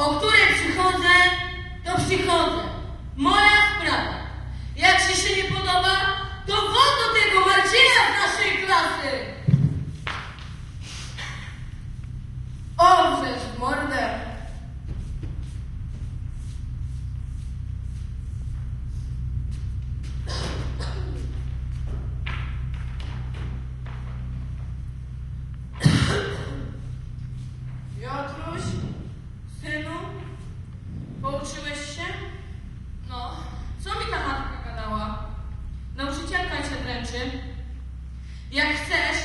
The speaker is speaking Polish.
o które przychodzę, to przychodzę. Moja rzeczy. Jak chcesz,